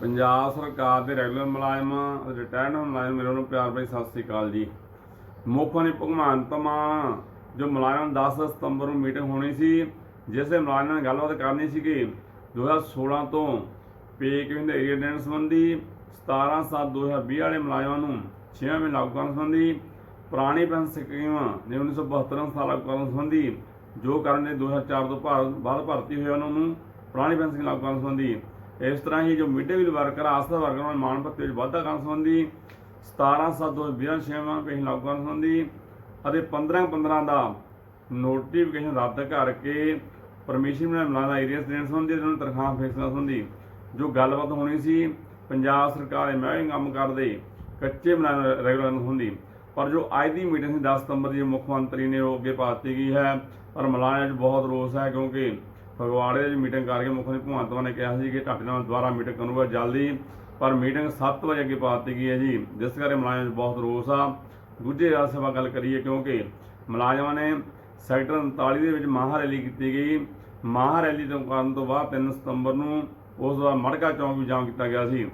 ਪੰਜਾਬ ਸਰਕਾਰ ਦੇ ਰੈਗੂਲਰ ਮੁਲਾਜ਼ਮ ਰਿਟਾਇਰਡ ਮੁਲਾਜ਼ਮ, ਮੇਰੇ ਨੂੰ ਪਿਆਰ ਭਰੀ ਸਤਿ ਸ੍ਰੀ ਅਕਾਲ ਜੀ। ਮੁੱਖ ਮੰਤਰੀ ਭਗਵੰਤ ਮਾਨ ਜੋ ਮੁਲਾਜ਼ਮ 10 ਸਤੰਬਰ ਨੂੰ ਮੀਟਿੰਗ ਹੋਣੀ ਸੀ, ਜਿਸ ਦੇ ਮੁਲਾਜ਼ਮਾਂ ਨਾਲ ਗੱਲਬਾਤ ਕਰਨੀ ਸੀ ਕਿ 2016 ਤੋਂ ਪੇ ਕਿਵੇਂ ਦੇ ਏਰੀਆ ਡੈਂਸ ਸੰਬੰਧੀ 17 7 2020 ਵਾਲੇ ਮੁਲਾਜ਼ਮਾਂ ਨੂੰ 6 ਮਹੀਨੇ ਲਾਗੂ ਕਰਨ ਸੰਬੰਧੀ, ਪੁਰਾਣੀ ਪੈਨਸ਼ਨ ਸਕੀਮ ਨੇ 1972 ਸਾਲ ਲਾਗੂ ਕਰਨ ਸੰਬੰਧੀ, ਜੋ ਕਰਨ ਦੇ 2004 ਤੋਂ ਭਾਰ- ਬਾਅਦ ਭਰਤੀ ਹੋਏ ਉਹਨਾਂ ਨੂੰ ਪੁਰਾਣੀ ਪੈਨਸ਼ਨ ਲਾਗੂ ਕਰਨ ਸੰਬੰਧੀ। ਇਸ ਤਰ੍ਹਾਂ ਹੀ ਜੋ ਮਿੱਡੇ ਡੇ ਵਰਕਰ ਆਸਥਾ ਵਰਕਰਾਂ ਨੂੰ ਮਾਣ ਭੱਤੇ ਵਿੱਚ ਵਾਧਾ ਕਰਨ ਸੰਬੰਧੀ 17 7 2020 ਛੇਵਾਂ ਪੈਨਸ਼ਨ ਲਾਗੂ ਕਰਨ ਸੰਬੰਧੀ ਅਤੇ 15 15 ਦਾ ਨੋਟੀਫਿਕੇਸ਼ਨ ਰੱਦ ਕਰਕੇ ਪਰਮਿਸ਼ਨ ਨਾਲ ਮਿਲਾਦਾ ਏਰੀਆ ਦੇਣ ਸੰਬੰਧੀ ਤੇ ਉਹਨਾਂ ਨੂੰ ਤਨਖਾਹ ਫੈਸਲਾ ਸੰਬੰਧੀ ਜੋ ਗੱਲਬਾਤ ਹੋਣੀ ਸੀ, ਪੰਜਾਬ ਸਰਕਾਰ ਦੇ ਮਹਿਕਮੇ ਕੰਮ ਕਰਦੇ, ਕੱਚੇ ਬਣਾਉਣ ਰੈਗੂਲਰ ਹੁੰਦੀ ਪਰ ਜੋ ਅੱਜ ਦੀ ਮੀਟਿੰਗ ਸੀ 10 ਸਤੰਬਰ ਦੀ ਮੁੱਖ ਮੰਤਰੀ ਨੇ ਉਹ ਅੱਗੇ ਪਾਤੀ ਗਈ ਹੈ, ਪਰ ਮਲਾਇਆ 'ਚ ਬਹੁਤ ਰੋਸ ਹੈ ਕਿਉਂਕਿ ਫਗਵਾੜੇ ਦੀ ਮੀਟਿੰਗ ਕਰਕੇ ਮੁੱਖ ਮੰਤਰੀ ਭਗਵੰਤ ਮਾਨ ਨੇ ਕਿਹਾ ਸੀ ਕਿ ਤੁਹਾਡੇ ਨਾਲ ਦੁਬਾਰਾ ਮੀਟਿੰਗ ਕਰੂੰਗਾ ਜਲਦੀ, ਪਰ ਮੀਟਿੰਗ 7 ਵਜੇ ਅੱਗੇ ਪਾ ਦਿੱਤੀ ਗਈ ਹੈ ਜੀ, ਜਿਸ ਕਰਕੇ ਮਲਾਇਆ 'ਚ ਬਹੁਤ ਰੋਸ ਆ। ਦੂਜੇ ਰਾਜ ਸਭਾ ਗੱਲ ਕਰੀਏ ਕਿਉਂਕਿ ਮੁਲਾਜ਼ਮਾਂ ਨੇ ਸੈਕਟਰ 39 ਦੇ ਵਿੱਚ ਮਹਾ ਰੈਲੀ ਕੀਤੀ ਗਈ। ਮਹਾ ਰੈਲੀ ਤੋਂ ਕਰਨ ਤੋਂ ਬਾਅਦ 3 ਸਤੰਬਰ ਨੂੰ ਉਸ ਤੋਂ ਬਾਅਦ ਮੜਕਾ ਚੌਂਕ ਵੀ ਜਾਮ ਕੀਤਾ ਗਿਆ ਸੀ।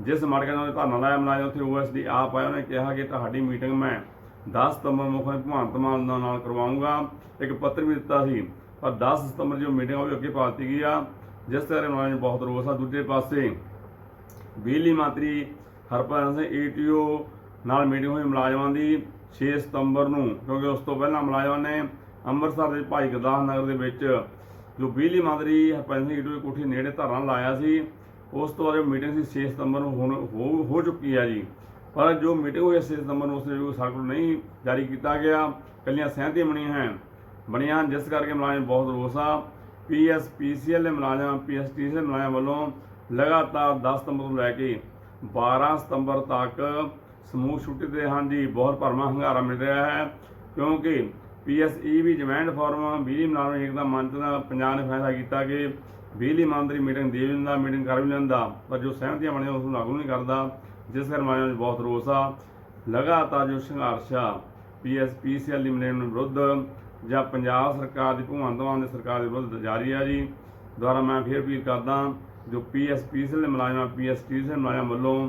ਜਿਸ ਮੜਕਾ ਚੌਂਕ ਤੇ ਧਰਨਾ ਲਾਇਆ, ਮੁਲਾਜ਼ਮ ਉੱਥੇ ਓਐਸਡੀ ਆਪ ਆਇਆ ਉਹਨੇ ਕਿਹਾ ਕਿ ਤੁਹਾਡੀ ਮੀਟਿੰਗ ਮੈਂ 10 ਸਤੰਬਰ ਮੁੱਖ ਮੰਤਰੀ ਭਗਵੰਤ ਮਾਨ ਨਾਲ ਨਾਲ ਕਰਵਾਉਂਗਾ ਇੱਕ ਪੱਤਰ ਵੀ ਦਿੱਤਾ ਸੀ। ਪਰ 10 ਸਤੰਬਰ ਜੋ ਮੀਟਿੰਗ ਉਹ ਵੀ ਅੱਗੇ ਪਾ ਦਿੱਤੀ ਗਈ ਆ। ਜਿਸ ਤਰ੍ਹਾਂ ਮੁਲਾਜ਼ਮ ਬਹੁਤ ਰੋਸ ਆ ਦੂਜੇ ਪਾਸੇ, ਬਿਜਲੀ ਮੰਤਰੀ ਹਰਪਾਲ ਸਿੰਘ ਈਟੀਓ ਨਾਲ ਮੀਟਿੰਗ ਹੋਈ ਮੁਲਾਜ਼ਮਾਂ ਦੀ 6 ਸਤੰਬਰ ਨੂੰ, ਕਿਉਂਕਿ ਉਸ ਤੋਂ ਪਹਿਲਾਂ ਮੁਲਾਜ਼ਮਾਂ ਨੇ ਅੰਮ੍ਰਿਤਸਰ ਦੇ ਭਾਈ ਗੁਰਦਾਸ ਨਗਰ ਦੇ ਵਿੱਚ ਜੋ ਬਿਜਲੀ ਮੰਤਰੀ ਹਰਪਾਲ ਸਿੰਘ ਈਟੀਓ ਦੀ ਕੋਠੀ ਨੇੜੇ ਧਰਨਾ ਲਾਇਆ ਸੀ, ਉਸ ਤੋਂ ਬਾਅਦ ਮੀਟਿੰਗ ਸੀ 6 ਸਤੰਬਰ ਨੂੰ ਹੁਣ ਹੋ ਹੋ ਚੁੱਕੀ ਹੈ ਜੀ। ਪਰ ਜੋ ਮੀਟਿੰਗ ਹੋਈ ਹੈ 6 ਸਤੰਬਰ ਨੂੰ, ਉਸ ਦੇ ਕੋਈ ਸਰਕਲ ਨਹੀਂ ਜਾਰੀ ਕੀਤਾ ਗਿਆ। ਕੱਲੀਆਂ ਸਹਿਮਤੀਆਂ ਬਣੀਆਂ ਹਨ। ਬਣੀਆਂ ਹਨ, ਜਿਸ ਕਰਕੇ ਮੁਲਾਜ਼ਮ ਬਹੁਤ ਰੋਸ ਆ। ਪੀਐਸ ਪੀਸੀਐਲ ਦੇ ਮੁਲਾਜ਼ਮ ਪੀਐਸਟੀਸੀ ਦੇ ਮੁਲਾਜ਼ਮ ਵੱਲੋਂ ਲਗਾਤਾਰ 10 ਸਤੰਬਰ ਤੋਂ ਲੈ ਕੇ 12 ਸਤੰਬਰ ਤੱਕ ਸਮੂਹ ਛੁੱਟੀ ਤੇ ਹਨ ਜੀ। ਬਹੁਤ ਭਰਮਾ ਹੰਗਾਰਾ ਮਿਲ ਰਿਹਾ ਹੈ, ਕਿਉਂਕਿ ਪੀਐਸਈ ਵੀ ਜਮੈਂਟ ਫੋਰਮ, ਬਿਜਲੀ ਮੁਲਾਜ਼ਮ ਏਕਤਾ ਮੰਚ ਦਾ ਪੰਜਾਬ ਨੇ ਫੈਸਲਾ ਕੀਤਾ ਕਿ ਬਿਜਲੀ ਮੰਤਰੀ ਮੀਟਿੰਗ ਦੇ ਵੀ ਲੈਂਦਾ ਮੀਟਿੰਗ ਕਰ ਵੀ ਲੈਂਦਾ, ਪਰ ਜੋ ਸਹਿਮਤੀਆਂ ਬਣੀਆਂ ਉਸ ਨੂੰ ਲਾਗੂ ਨਹੀਂ ਕਰਦਾ, ਜਿਸ ਕਰਕੇ ਮੁਲਾਜ਼ਮਾਂ 'ਚ ਬਹੁਤ ਰੋਸ ਆ। ਲਗਾਤਾਰ ਜੋ ਸੰਘਰਸ਼ ਆ ਪੀਐਸਪੀਸੀਐਲ ਦੀ ਮਨੇਨ ਵਿਰੁੱਧ ਜਾਂ ਪੰਜਾਬ ਸਰਕਾਰ ਦੀ, ਭਗਵੰਤ ਮਾਨ ਦੀ ਸਰਕਾਰ ਦੇ ਵਿਰੁੱਧ ਜਾਰੀ ਆ ਜੀ। ਦੁਆਰਾ ਮੈਂ ਫਿਰ ਅਪੀਲ ਕਰਦਾ ਜੋ ਪੀਐਸਪੀਸੀਐਲ ਦੇ ਮੁਲਾਜ਼ਮਾਂ ਪੀਐਸਟੀਸੀ ਦੇ ਮੁਲਾਜ਼ਮਾਂ ਵੱਲੋਂ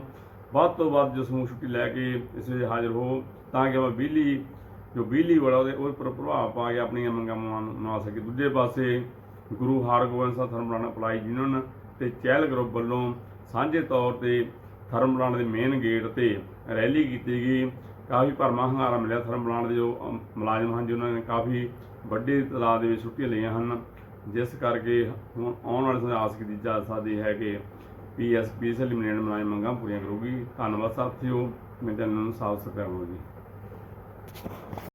ਵੱਧ ਤੋਂ ਵੱਧ ਜੋ ਸਮੂਹ ਛੁੱਟੀ ਲੈ ਕੇ ਇਸ ਵਿੱਚ ਹਾਜ਼ਰ ਹੋ, ਤਾਂ ਕਿ ਆਪਾਂ ਬਿਜਲੀ, ਜੋ ਬਿਜਲੀ ਵਾਲਾ ਉਹਦੇ ਉਹ ਪਰ ਪ੍ਰਭਾਵ ਪਾ ਕੇ ਆਪਣੀਆਂ ਮੰਗਾਂ ਮਨਾ ਸਕੇ ਦੂਜੇ ਪਾਸੇ ਗੁਰੂ ਹਰਗੋਬਿੰਦ ਸਾਹਿਬ ਧਰਮਰਾਣਾ ਅਪਲਾਈ ਯੂਨੀਅਨ ਤੇ ਚਹਿਲ ਗਰੁੱਪ ਵੱਲੋਂ ਸਾਂਝੇ ਤੌਰ ਤੇ ਧਰਮਰਾਣਾ ਦੇ ਮੇਨ ਗੇਟ ਤੇ ਰੈਲੀ ਕੀਤੀ ਗਈ। ਕਾਫੀ ਭਰਮਾ ਹੰਗਾਰਾ ਮਿਲਿਆ ਥਰਮ ਪਲਾਂਟ ਦੇ ਜੋ ਮੁਲਾਜ਼ਮ ਹਨ ਜਿਨ੍ਹਾਂ ਨੇ ਕਾਫੀ ਵੱਡੀ ਤਾਦਾਦ ਦੇ ਵਿੱਚ ਛੁੱਟੀਆਂ ਲਈਆਂ ਹਨ। ਜਿਸ ਕਰਕੇ ਹੁਣ ਆਉਣ ਵਾਲੇ ਸਮੇਂ 'ਚ ਆਸ ਕੀਤੀ ਜਾ ਸਕਦੀ ਹੈ ਕਿ ਪੀਐਸਪੀਸੀ ਲਿਮਿਟਡ ਮੁਲਾਜ਼ਮ ਮੰਗਾਂ ਪੂਰੀਆਂ ਕਰੂਗੀ। ਧੰਨਵਾਦ ਸਾਥੀਓ ਮੇਰੇ ਚੈਨਲ ਨੂੰ ਸਾਬਸਕ੍ਰਾਈਬ ਕਰੋ ਜੀ।